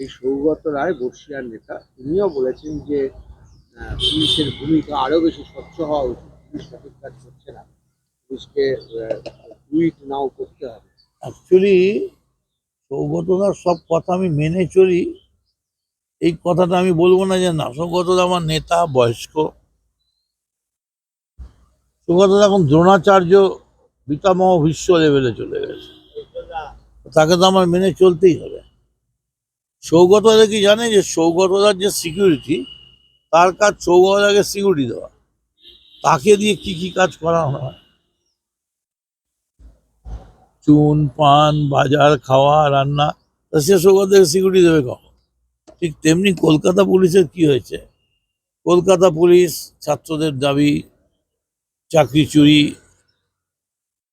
এই সৌগত রায় বর্ষিয়ার নেতা, তিনিও বলেছেন যে পুলিশের ভূমিকা আরও বেশি স্বচ্ছ হওয়া উচিত। পুলিশ সঠিক কাজ করছে না। পুলিশকে টুইট নাও করতে হবে। অ্যাকচুয়ালি সৌগতদার সব কথা আমি মেনে চলি। এই কথাটা আমি বলব না যে না সৌগতদা আমার নেতা, বয়স্ক। সৌগতদা এখন দ্রোণাচার্য পিতামহ বিশ্ব লেভেলে চলে গেছে। তাকে তো আমার মেনে চলতেই হবে। সৌগতদা কি জানে যে সৌগতদার যে সিকিউরিটি তার কাজ সৌগতদাকে সিকিউরিটি দেওয়া। তাকে দিয়ে কি কি কাজ করানো হয়? চুন, পান, বাজার, খাওয়া, রান্না, তা সে সৌগতকে সিকিউরিটি দেবে কখন? ঠিক তেমনি কলকাতা পুলিশের কি হয়েছে? কলকাতা পুলিশ, ছাত্রদের দাবি, চাকরি চুরি,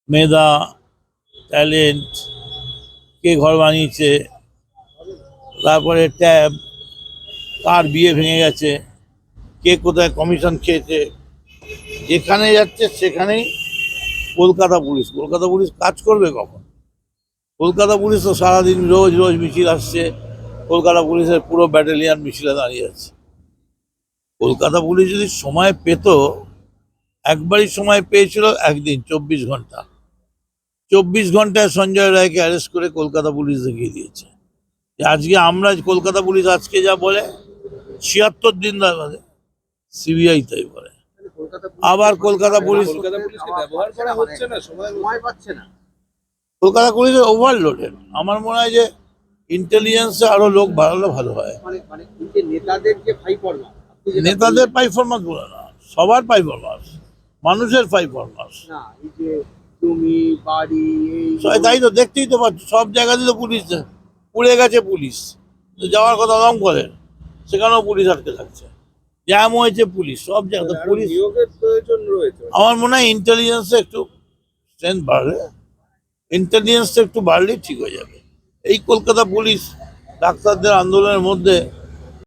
মেধা ট্যালেন্ট কে ঘর বানিয়েছে, তারপরে ট্যাব, কার বিয়ে ভেঙে গেছে, কে কোথায় কমিশন খেয়েছে, যেখানে যাচ্ছে সেখানেই কলকাতা পুলিশ। কলকাতা পুলিশ কাজ করবে কখন? কলকাতা পুলিশ তো সারাদিন রোজ রোজ মিছিল আসছে, কলকাতা পুলিশের পুরো ব্যাটালিয়ান মিছিলে দাঁড়িয়ে আছে। কলকাতা পুলিশ যদি সময় পেত, একবারই সময় পেয়েছিল একদিন, চব্বিশ ঘণ্টা। চব্বিশ ঘন্টায় সঞ্জয় রায়কে অ্যারেস্ট করে কলকাতা পুলিশ দেখিয়ে দিয়েছে। যে আজকে আমরা কলকাতা পুলিশ আজকে যা বলে ছিয়াত্তর দিন বাদে সিবিআই তাই বলে। আবার কলকাতা পুলিশ কলকাতা পুলিশকে ব্যবহার করা হচ্ছে না সময় সময় পাচ্ছে না। কলকাতা পুলিশ ওভারলোডেড আমার মনে হয় যে ইন্টেলিজেন্সে আরও লোক বাড়ালে ভালো হয়। মানে মানে নেতাদের পারফরমেন্স বলে না। সবার পারফরমেন্স মানুষের পারফরমেন্স জমি বাড়ি এই তাই তো দেখতেই তো পাচ্ছ সব জায়গাতেই তো পুলিশ পুড়ে গেছে পুলিশ। যাওয়ার কথা রং করে সেখানেও পুলিশ আটকে থাকছে। জ্যাম হয়েছে পুলিশ সব জায়গাতে পুলিশ প্রয়োজন রয়েছে। আমার মনে হয় ইন্টেলিজেন্সে একটু স্ট্রেংথ বাড়লে ইন্টেলিজেন্সটা একটু বাড়লেই ঠিক হয়ে যাবে। এই কলকাতা পুলিশ ডাক্তারদের আন্দোলনের মধ্যে